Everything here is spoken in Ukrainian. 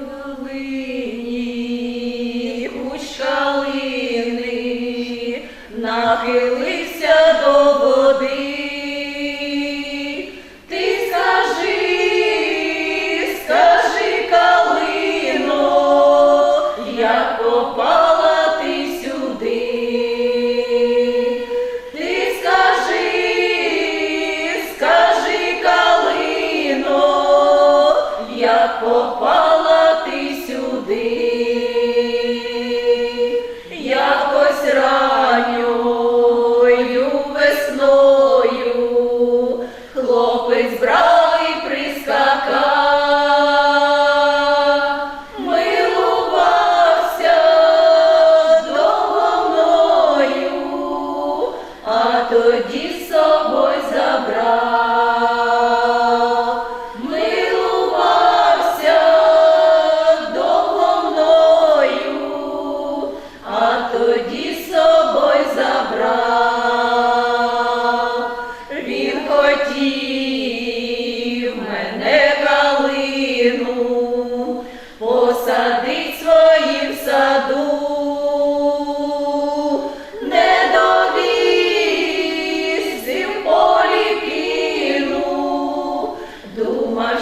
долині кущ калини нахилився до води. Ти скажи, скажи, калино, як попала ти сюди. Ти скажи, скажи, калино, як попала. а тоді з собою забрав, милувався довго мною, а тоді з собою забрав, він хотів. Сума,